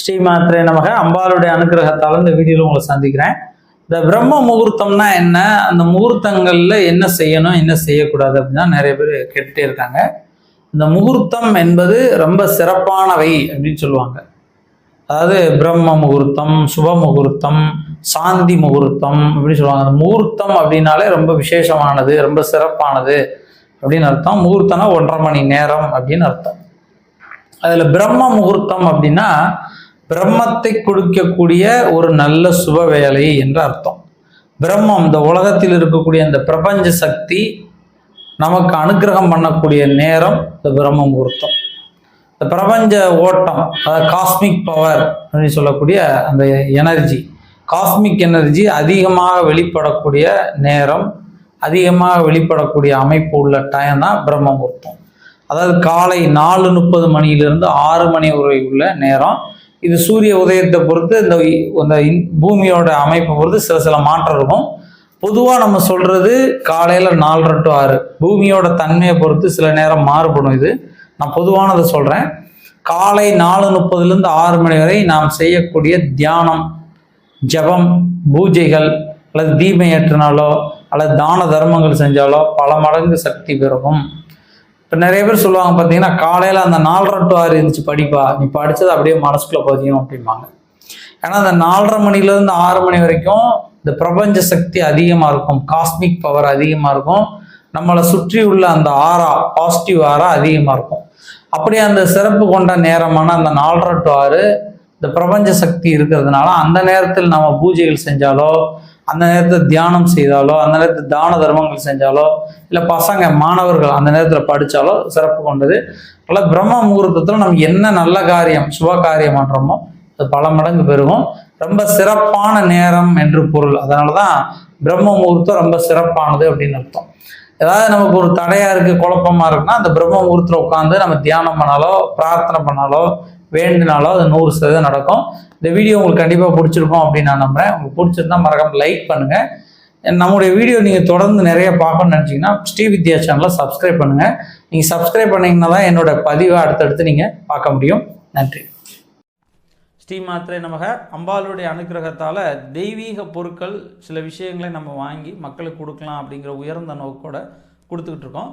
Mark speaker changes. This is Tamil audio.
Speaker 1: ஸ்ரீமாத்ரே நமக. அம்பாளுடைய அனுகிரகத்தால் இந்த வீடியோவில் உங்களை சந்திக்கிறேன். இந்த பிரம்ம முகூர்த்தம்னா என்ன? அந்த முகூர்த்தங்களில் என்ன செய்யணும் என்ன செய்யக்கூடாது அப்படின்னா நிறைய பேர் கேட்டுட்டே இருக்காங்க. இந்த முகூர்த்தம் என்பது ரொம்ப சிறப்பானவை அப்படின்னு சொல்லுவாங்க. அதாவது பிரம்ம முகூர்த்தம் சுப முகூர்த்தம் சாந்தி முகூர்த்தம் அப்படின்னு சொல்லுவாங்க. அந்த முகூர்த்தம் அப்படின்னாலே ரொம்ப விசேஷமானது ரொம்ப சிறப்பானது அப்படின்னு அர்த்தம். முகூர்த்தம்னா ஒன்றரை மணி நேரம் அப்படின்னு அர்த்தம். அதில் பிரம்ம முகூர்த்தம் அப்படின்னா பிரம்மத்தை கொடுக்கக்கூடிய ஒரு நல்ல சுப வேலை என்று அர்த்தம். பிரம்மம் இந்த உலகத்தில் இருக்கக்கூடிய இந்த பிரபஞ்ச சக்தி நமக்கு அனுக்கிரகம் பண்ணக்கூடிய நேரம் இந்த பிரம்ம முகூர்த்தம் இந்த பிரபஞ்ச ஓட்டம் அதாவது காஸ்மிக் பவர் அப்படின்னு சொல்லக்கூடிய அந்த எனர்ஜி காஸ்மிக் எனர்ஜி அதிகமாக வெளிப்படக்கூடிய நேரம் அதிகமாக வெளிப்படக்கூடிய அமைப்பு உள்ள டைம் தான் பிரம்ம முகூர்த்தம் அதாவது காலை நாலு முப்பது மணியிலிருந்து ஆறு மணி வரை உள்ள நேரம் இது சூரிய உதயத்தை பொறுத்து இந்த இந்த பூமியோட அமைப்பை பொறுத்து சில சில மாற்றம் இருக்கும். பொதுவாக நம்ம சொல்கிறது காலையில் நாலரை டு ஆறு. பூமியோட தன்மையை பொறுத்து சில நேரம் மாறுபடும் இது. நான் பொதுவானதை சொல்கிறேன் காலை நாலு முப்பதுலேருந்து ஆறு மணி வரை நாம் செய்யக்கூடிய தியானம் ஜபம் பூஜைகள் அல்லது தீபம் ஏற்றினாலோ அல்லது தான தர்மங்கள் செஞ்சாலோ பல மடங்கு சக்தி பெருகும். இப்போ நிறைய பேர் சொல்லுவாங்க பார்த்தீங்கன்னா காலையில் அந்த நாலரை டு ஆறு இருந்துச்சு படிப்பா நீ படித்தது அப்படியே மனசுக்குள்ளே பதியும் அப்படிம்பாங்க. ஏன்னா அந்த நாலரை மணிலேருந்து ஆறு மணி வரைக்கும் இந்த பிரபஞ்ச சக்தி அதிகமாக இருக்கும் காஸ்மிக் பவர் அதிகமாக இருக்கும் நம்மளை சுற்றி உள்ள அந்த ஆறா பாசிட்டிவ் ஆறா அதிகமாக இருக்கும். அப்படி அந்த சிறப்பு கொண்ட நேரமான அந்த நாலரை டு ஆறு இந்த பிரபஞ்ச சக்தி இருக்கிறதுனால அந்த நேரத்தில் நம்ம பூஜைகள் செஞ்சாலோ அந்த நேரத்தில் தியானம் செய்தாலோ அந்த நேரத்தில் தான தர்மங்கள் செஞ்சாலோ இல்லை பசங்க மாணவர்கள் அந்த நேரத்தில் படித்தாலோ சிறப்பு கொண்டது. பல பிரம்ம முகூர்த்தத்தில் நம்ம என்ன நல்ல காரியம் சுப காரியம் பண்ணுறோமோ அது பல மடங்கு பெருகும். ரொம்ப சிறப்பான நேரம் என்று பொருள். அதனால தான் பிரம்ம முகூர்த்தம் ரொம்ப சிறப்பானது அப்படின்னு அர்த்தம். ஏதாவது நமக்கு ஒரு தடையாக இருக்கு குழப்பமாக இருக்குன்னா அந்த பிரம்ம முகூர்த்தத்தில் உட்காந்து நம்ம தியானம் பண்ணாலோ பிரார்த்தனை பண்ணாலோ வேண்டினாலோ அது நூறு சதவீதம் நடக்கும். இந்த வீடியோ உங்களுக்கு கண்டிப்பாக பிடிச்சிருக்கும் அப்படின்னு நான் நம்புகிறேன் உங்களுக்கு பிடிச்சிருந்தா மறக்காம லைக் பண்ணுங்கள் நம்முடைய வீடியோ நீங்கள் தொடர்ந்து நிறைய பார்க்கணும்னு நினச்சிங்கன்னா ஸ்ரீ வித்யா சேனலை சப்ஸ்கிரைப் பண்ணுங்கள் நீங்கள் சப்ஸ்கிரைப் பண்ணிங்கன்னா தான் என்னோட பதிவை அடுத்தடுத்து நீங்கள் பார்க்க முடியும். நன்றி. ஸ்ரீ மாத்திரை நமக. அம்பாளுடைய அனுக்கிரகத்தால் தெய்வீக பொருட்கள் சில விஷயங்களை நம்ம வாங்கி மக்களுக்கு கொடுக்கலாம் அப்படிங்கிற உயர்ந்த நோக்கோட கொடுத்துக்கிட்டு இருக்கோம்.